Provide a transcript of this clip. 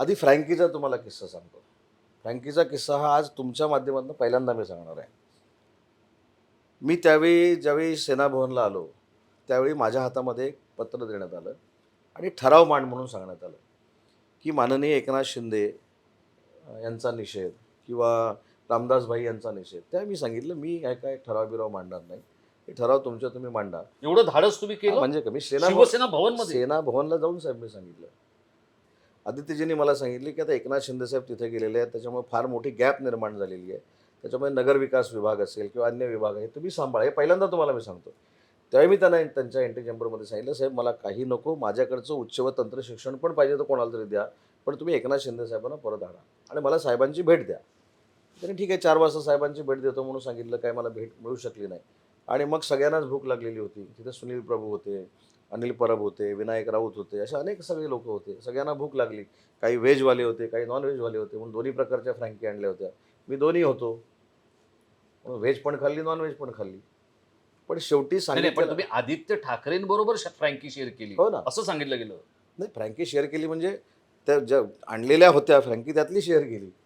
आधी फ्रँकीचा तुम्हाला किस्सा सांगतो. फ्रँकीचा किस्सा हा आज तुमच्या माध्यमातून पहिल्यांदा मी सांगणार आहे. मी त्यावेळी ज्यावेळी सेनाभवनला आलो त्यावेळी माझ्या हातामध्ये एक पत्र देण्यात आलं आणि ठराव मांड म्हणून सांगण्यात आलं की माननीय एकनाथ शिंदे यांचा निषेध किंवा रामदासभाई यांचा निषेध. त्या मी सांगितलं मी काय काय ठराव बिराव मांडणार नाही. हे ठराव तुमच्या तुम्ही मांडा. एवढं धाडस तुम्ही केलं? म्हणजे कमी. सेना सेना भवनला जाऊन साहेब मी सांगितलं. आदित्यजींनी मला सांगितले की आता एकनाथ शिंदे साहेब तिथे गेलेले आहेत त्याच्यामुळे फार मोठी गॅप निर्माण झालेली आहे. त्याच्यामुळे नगर विकास विभाग असेल किंवा अन्य विभाग आहे तुम्ही सांभाळा. हे पहिल्यांदा तुम्हाला मी सांगतो. त्यावेळी मी त्यांना त्यांच्या एंटी चेंबरमध्ये सांगितलं साहेब मला काही नको माझ्याकडचं उच्च व तंत्र शिक्षण पण पाहिजे तर कोणाला तरी द्या पण तुम्ही एकनाथ शिंदे साहेबांना परत आणा आणि मला साहेबांची भेट द्या. त्यांनी ठीक आहे चार वाजता साहेबांची भेट देतो म्हणून सांगितलं काय मला भेट मिळू शकली नाही. आणि मग सगळ्यांनाच भूक लागलेली होती. तिथे सुनील प्रभू होते अनिल परब होते विनायक राऊत होते असे अनेक सगळे लोक होते. सगळ्यांना भूक लागली. काही व्हेजवाले होते काही नॉन व्हेजवाले होते. म्हणून दोन्ही प्रकारच्या फ्रँकी आणल्या होत्या. मी दोन्ही होतो. व्हेज पण खाल्ली नॉन व्हेज पण खाल्ली. पण शेवटी सांगितलं तुम्ही आदित्य ठाकरेंबरोबर फ्रँकी शेअर केली. हो ना. असं सांगितलं गेलं. नाही फ्रँकी शेअर केली म्हणजे त्या ज्या आणलेल्या होत्या फ्रँकी त्यातली शेअर केली.